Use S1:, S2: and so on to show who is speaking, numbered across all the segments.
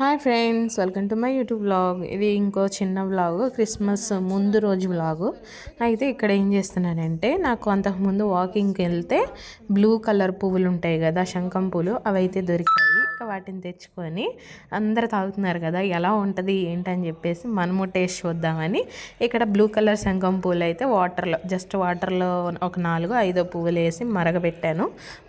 S1: Hi friends welcome to my YouTube blog ఇది ఇంకో చిన్న బ్లాగ్ క్రిస్మస్ ముందు రోజు బ్లాగు అయితే ఇక్కడ ఏం చేస్తున్నానంటే నాకు అంతకుముందు వాకింగ్కి వెళ్తే బ్లూ కలర్ పువ్వులు ఉంటాయి కదా శంఖం పూలు అవి అయితే దొరికాయి వాటిని తెచ్చుకొని అందరు తాగుతున్నారు కదా ఎలా ఉంటుంది ఏంటని చెప్పేసి మనము టేస్ట్ చూద్దామని ఇక్కడ బ్లూ కలర్ శంఖం పూలు అయితే వాటర్లో జస్ట్ వాటర్లో ఒక నాలుగు ఐదో పువ్వులు వేసి మరగబెట్టాను.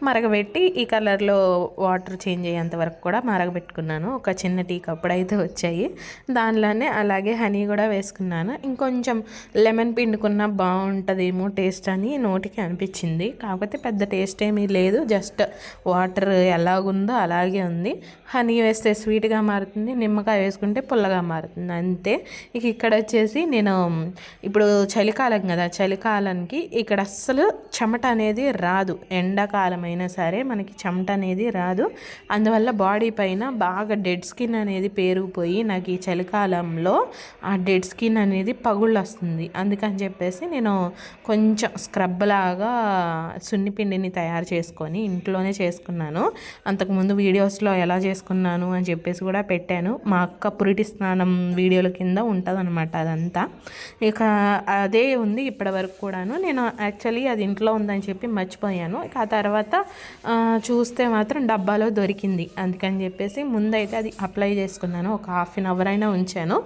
S1: మరగబెట్టి ఈ కలర్లో వాటర్ చేంజ్ అయ్యేంత వరకు కూడా మరగబెట్టుకున్నాను. ఒక చిన్న టీ కప్పుడు అయితే వచ్చాయి. దానిలోనే అలాగే హనీ కూడా వేసుకున్నాను. ఇంకొంచెం లెమన్ పిండుకున్న బాగుంటుందేమో టేస్ట్ అని నోటికి అనిపించింది. కాకపోతే పెద్ద టేస్ట్ ఏమీ లేదు. జస్ట్ వాటర్ ఎలాగుందో అలాగే ఉంది. హనీ వేస్తే స్వీట్గా మారుతుంది. నిమ్మకాయ వేసుకుంటే పుల్లగా మారుతుంది. అంతే. ఇక ఇక్కడ వచ్చేసి నేను ఇప్పుడు చలికాలం కదా చలికాలానికి ఇక్కడ అస్సలు చెమట అనేది రాదు. ఎండాకాలం అయినా సరే మనకి చెమట అనేది రాదు. అందువల్ల బాడీ పైన బాగా డెడ్ స్కిన్ స్కిన్ అనేది పేరుకుపోయి నాకు ఈ చలికాలంలో ఆ డెడ్ స్కిన్ అనేది పగుళ్ళు వస్తుంది అందుకని చెప్పేసి నేను కొంచెం స్క్రబ్ లాగా సున్నిపిండిని తయారు చేసుకొని ఇంట్లోనే చేసుకున్నాను. అంతకుముందు వీడియోస్లో ఎలా చేసుకున్నాను అని చెప్పేసి కూడా పెట్టాను. మా అక్క పురిటి స్నానం వీడియోల కింద ఉంటుందన్నమాట అదంతా. ఇక అదే ఉంది ఇప్పటి వరకు కూడాను. నేను యాక్చువల్లీ అది ఇంట్లో ఉందని చెప్పి మర్చిపోయాను. ఇక ఆ తర్వాత చూస్తే మాత్రం డబ్బాలో దొరికింది. అందుకని చెప్పేసి ముందైతే అది అప్లై చేసుకున్నాను. ఒక హాఫ్ అన్ అవర్ అయినా ఉంచాను.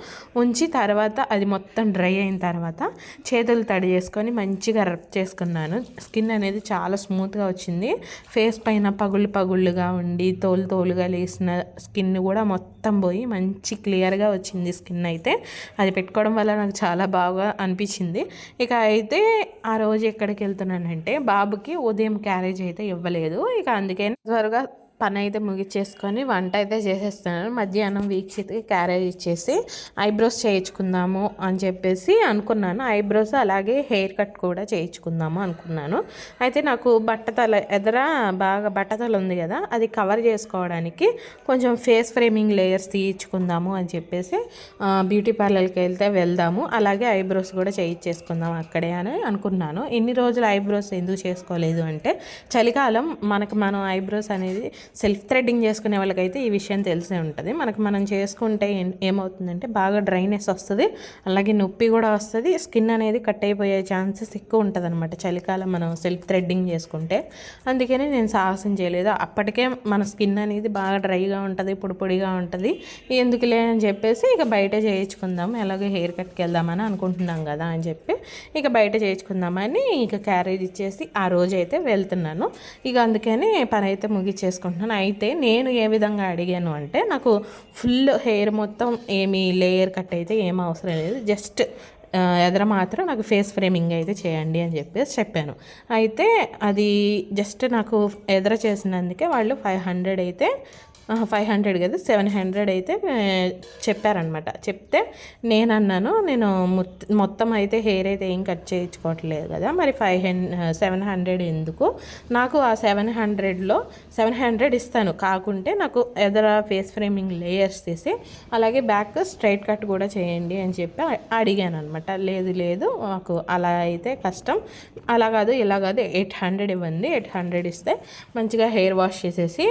S1: ఉంచి తర్వాత అది మొత్తం డ్రై అయిన తర్వాత చేతులు తడి చేసుకొని మంచిగా రబ్ చేసుకున్నాను. స్కిన్ అనేది చాలా స్మూత్గా వచ్చింది. ఫేస్ పైన పగుళ్ళు పగుళ్ళుగా ఉండి తోలు తోలుగా లేసిన స్కిన్ కూడా మొత్తం పోయి మంచి క్లియర్గా వచ్చింది స్కిన్ అయితే. అది పెట్టుకోవడం వల్ల నాకు చాలా బాగా అనిపించింది. ఇక అయితే ఆ రోజు ఎక్కడికి వెళ్తున్నానంటే బాబుకి ఉదయం క్యారేజ్ అయితే ఇవ్వలేదు. ఇక అందుకే త్వరగా పని అయితే ముగిచ్చేసుకొని వంట అయితే చేసేస్తున్నాను. మధ్యాహ్నం వీక్షిత్కి క్యారేజ్ ఇచ్చేసి ఐబ్రోస్ చేయించుకుందాము అని చెప్పేసి అనుకున్నాను. ఐబ్రోస్ అలాగే హెయిర్ కట్ కూడా చేయించుకుందాము అనుకున్నాను. అయితే నాకు బట్టతల ఎదర బాగా బట్టతల ఉంది కదా అది కవర్ చేసుకోవడానికి కొంచెం ఫేస్ ఫ్రేమింగ్ లేయర్స్ తీయించుకుందాము అని చెప్పేసి బ్యూటీ పార్లర్కి వెళ్తే వెళ్దాము. అలాగే ఐబ్రోస్ కూడా చేయించేసుకుందాం అక్కడే అని అనుకున్నాను. ఇన్ని రోజులు ఐబ్రోస్ ఎందుకు చేసుకోలేదు అంటే చలికాలం మనకు మనం ఐబ్రోస్ అనేది సెల్ఫ్ థ్రెడ్డింగ్ చేసుకునే వాళ్ళకైతే ఈ విషయం తెలిసే ఉంటుంది. మనకు మనం చేసుకుంటే ఏమవుతుందంటే బాగా డ్రైనెస్ వస్తుంది అలాగే నొప్పి కూడా వస్తుంది స్కిన్ అనేది కట్ అయిపోయే ఛాన్సెస్ ఎక్కువ ఉంటుంది అనమాట చలికాలం మనం సెల్ఫ్ థ్రెడ్డింగ్ చేసుకుంటే. అందుకని నేను సాహసం చేయలేదు. అప్పటికే మన స్కిన్ అనేది బాగా డ్రైగా ఉంటుంది పొడి పొడిగా ఉంటుంది. ఎందుకులే అని చెప్పేసి ఇక బయట చేయించుకుందాం ఎలాగో హెయిర్ కట్కి వెళ్దామని అనుకుంటున్నాం కదా అని చెప్పి ఇక బయట చేయించుకుందామని ఇక క్యారేజ్ ఇచ్చేసి ఆ రోజైతే వెళ్తున్నాను. ఇక అందుకని పని అయితే ముగిచ్చేసుకుంటున్నాను అయితే నేను ఏ విధంగా అడిగాను అంటే నాకు ఫుల్ హెయిర్ మొత్తం ఏమీ లేయర్ కట్ అయితే ఏం అవసరం లేదు. జస్ట్ ఎదర మాత్రం నాకు ఫేస్ ఫ్రేమింగ్ అయితే చేయండి అని చెప్పేసి చెప్పాను. అయితే అది జస్ట్ నాకు ఎదర చేసినందుకే వాళ్ళు ఫైవ్ హండ్రెడ్ అయితే ఫైవ్ హండ్రెడ్ కదా సెవెన్ హండ్రెడ్ అయితే చెప్పారనమాట చెప్తే నేను అన్నాను నేను మొత్తం అయితే హెయిర్ అయితే ఏం కట్ చేయించుకోవట్లేదు కదా మరి ఫైవ్ హండ్ సెవెన్ హండ్రెడ్ ఎందుకు? నాకు ఆ సెవెన్ హండ్రెడ్లో సెవెన్ హండ్రెడ్ ఇస్తాను. కాకుంటే నాకు ఎదర ఫేస్ ఫ్రేమింగ్ లేయర్స్ తీసి అలాగే బ్యాక్ స్ట్రైట్ కట్ కూడా చేయండి అని చెప్పి అడిగాను అనమాట లేదు లేదు మాకు అలా అయితే కష్టం. అలా కాదు ఇలా కాదు ఎయిట్ హండ్రెడ్ ఇవ్వండి ఎయిట్ హండ్రెడ్ ఇస్తే మంచిగా హెయిర్ వాష్ చేసేసి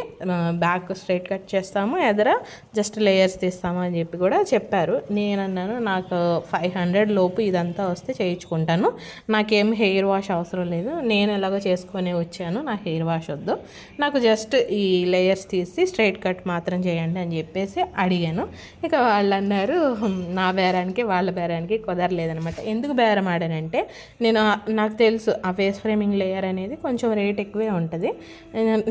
S1: బ్యాక్ స్ట్రైట్ కట్ చేస్తాము. ఎదర జస్ట్ లేయర్స్ తీస్తాము అని చెప్పి కూడా చెప్పారు. నేను అన్నాను నాకు ఫైవ్ హండ్రెడ్ లోపు ఇదంతా వస్తే చేయించుకుంటాను. నాకేం హెయిర్ వాష్ అవసరం లేదు. నేను ఎలాగో చేసుకొని వచ్చాను. నా హెయిర్ వాష్ వద్దు. నాకు జస్ట్ ఈ లేయర్స్ తీసి స్ట్రైట్ కట్ మాత్రం చేయండి అని చెప్పేసి అడిగాను. ఇక వాళ్ళు అన్నారు నా బేరానికి వాళ్ళ బేరానికి కుదరలేదనమాట ఎందుకు బేరం ఆడానంటే నేను నాకు తెలుసు ఆ ఫేస్ ఫ్రేమింగ్ లేయర్ అనేది కొంచెం రేట్ ఎక్కువే ఉంటుంది.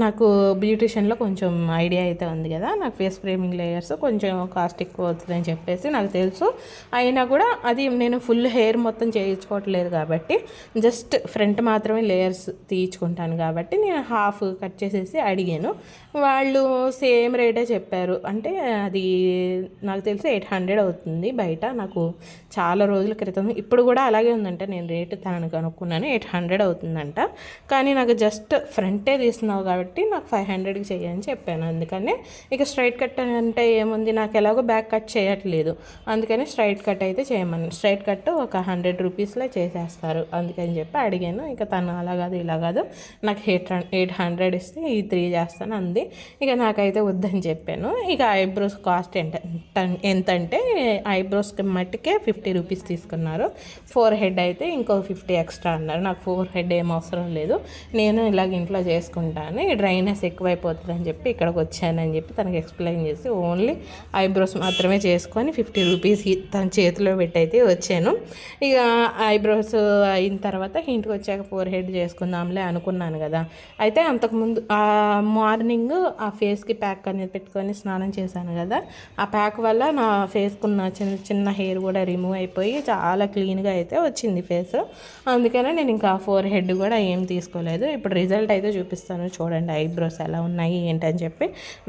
S1: నాకు బ్యూటిషియన్లో కొంచెం ఐడియా అయితే ఉంది కదా నాకు ఫేస్ ఫ్రేమింగ్ లేయర్స్ కొంచెం కాస్ట్ ఎక్కువ అవుతుంది అని చెప్పేసి నాకు తెలుసు. అయినా కూడా అది నేను ఫుల్ హెయిర్ మొత్తం చేయించుకోవట్లేదు కాబట్టి జస్ట్ ఫ్రంట్ మాత్రమే లేయర్స్ తీయించుకుంటాను కాబట్టి నేను హాఫ్ కట్ చేసేసి అడిగాను. వాళ్ళు సేమ్ రేటే చెప్పారు. అంటే అది నాకు తెలిసి ఎయిట్ హండ్రెడ్ అవుతుంది బయట. నాకు చాలా రోజుల క్రితం ఇప్పుడు కూడా అలాగే ఉందంట. నేను రేటు తనను కనుక్కున్నాను. ఎయిట్ హండ్రెడ్ అవుతుందంట. కానీ నాకు జస్ట్ ఫ్రంటే తీస్తున్నావు కాబట్టి నాకు ఫైవ్ హండ్రెడ్కి చెయ్యని చెప్పాను. అందుకని చేసుకొని ఇక స్ట్రైట్ కట్ అంటే ఏముంది? నాకు ఎలాగో బ్యాక్ కట్ చేయట్లేదు. అందుకని స్ట్రైట్ కట్ అయితే చేయమని. స్ట్రైట్ కట్ ఒక హండ్రెడ్ రూపీస్లో చేసేస్తారు. అందుకని చెప్పి అడిగాను. ఇక తను అలా కాదు ఇలా కాదు. నాకు ఎయిట్ ఎయిట్ హండ్రెడ్ ఇస్తే ఈ త్రీ చేస్తాను అంది. ఇక నాకైతే వద్దని చెప్పాను. ఇక ఐబ్రోస్ కాస్ట్ ఎంత ఎంతంటే ఐబ్రోస్కి మట్టికే ఫిఫ్టీ రూపీస్ తీసుకున్నారు. ఫోర్ హెడ్ అయితే ఇంకో ఫిఫ్టీ ఎక్స్ట్రా అన్నారు. నాకు ఫోర్ హెడ్ ఏం అవసరం లేదు. నేను ఇలాగ ఇంట్లో చేసుకుంటాను. ఈ డ్రైనెస్ ఎక్కువైపోతుందని చెప్పి ఇక్కడికి వచ్చాను అని చెప్పి తనకి ఎక్స్ప్లెయిన్ చేసి ఓన్లీ ఐబ్రోస్ మాత్రమే చేసుకొని ఫిఫ్టీ రూపీస్ తన చేతిలో పెట్టి అయితే వచ్చాను. ఇక ఐబ్రోస్ అయిన తర్వాత ఇంటికి వచ్చాక ఫోర్ హెడ్ చేసుకుందాంలే అనుకున్నాను కదా. అయితే అంతకుముందు మార్నింగ్ ఆ ఫేస్కి ప్యాక్ అనేది పెట్టుకొని స్నానం చేశాను కదా. ఆ ప్యాక్ వల్ల నా ఫేస్కున్న చిన్న చిన్న హెయిర్ కూడా రిమూవ్ అయిపోయి చాలా క్లీన్గా అయితే వచ్చింది ఫేస్. అందుకనే నేను ఇంకా ఫోర్ హెడ్ కూడా ఏం తీసుకోలేదు. ఇప్పుడు రిజల్ట్ అయితే చూపిస్తాను. చూడండి ఐబ్రోస్ ఎలా ఉన్నాయి ఏంటని చెప్పి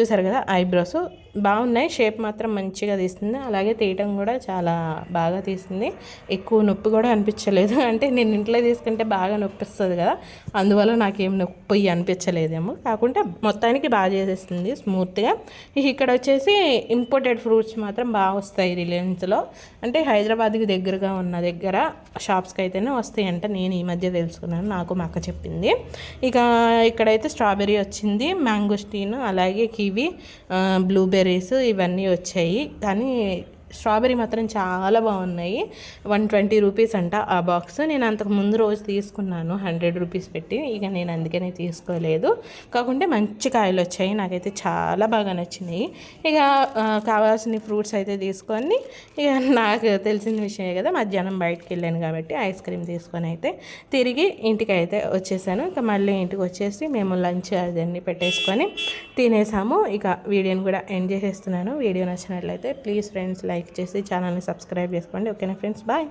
S1: చూసారు కదా ఐబ్రోస్. బాగున్నాయి. షేప్ మాత్రం మంచిగా తీస్తుంది. అలాగే తీయటం కూడా చాలా బాగా తీస్తుంది. ఎక్కువ నొప్పి కూడా అనిపించలేదు. అంటే నేను ఇంట్లో తీసుకుంటే బాగా నొప్పి వస్తుంది కదా అందువల్ల నాకేం నొప్పి అనిపించలేదేమో. కాకుంటే మొత్తానికి బాగా చేసేస్తుంది స్మూత్గా. ఇక్కడ వచ్చేసి ఇంపోర్టెడ్ ఫ్రూట్స్ మాత్రం బాగా వస్తాయి రిలయన్స్లో. అంటే హైదరాబాద్కి దగ్గరగా ఉన్న దగ్గర షాప్స్కి అయితేనే వస్తాయి నేను ఈ మధ్య తెలుసుకున్నాను. నాకు మా అక్క చెప్పింది. ఇక ఇక్కడైతే స్ట్రాబెర్రీ వచ్చింది. మ్యాంగోస్టీన్ అలాగే కివి బ్లూబెర్రీస్ ఇవన్నీ వచ్చాయి. కానీ స్ట్రాబెరీ మాత్రం చాలా బాగున్నాయి. వన్ ట్వంటీ రూపీస్ అంట ఆ బాక్స్. నేను అంతకు ముందు రోజు తీసుకున్నాను. హండ్రెడ్ రూపీస్ పెట్టి. ఇక నేను అందుకనే తీసుకోలేదు. కాకుంటే మంచి కాయలు వచ్చాయి. నాకైతే చాలా బాగా నచ్చినాయి. ఇక కావాల్సిన ఫ్రూట్స్ అయితే తీసుకొని ఇక నాకు తెలిసిన విషయమే కదా మధ్యాహ్నం బయటకు వెళ్ళాను కాబట్టి ఐస్ క్రీమ్ తీసుకొని అయితే తిరిగి ఇంటికి అయితే వచ్చేసాను. ఇక మళ్ళీ ఇంటికి వచ్చేసి మేము లంచ్ అదన్నీ పెట్టేసుకొని తినేసాము. ఇక వీడియోని కూడా ఎండ్ చేసేస్తున్నాను. వీడియో నచ్చినట్లయితే ప్లీజ్ ఫ్రెండ్స్ లైక్ లైక్ చేసి ఛానల్ని సబ్స్క్రైబ్ చేసుకోండి. ఓకేనా ఫ్రెండ్స్? బాయ్.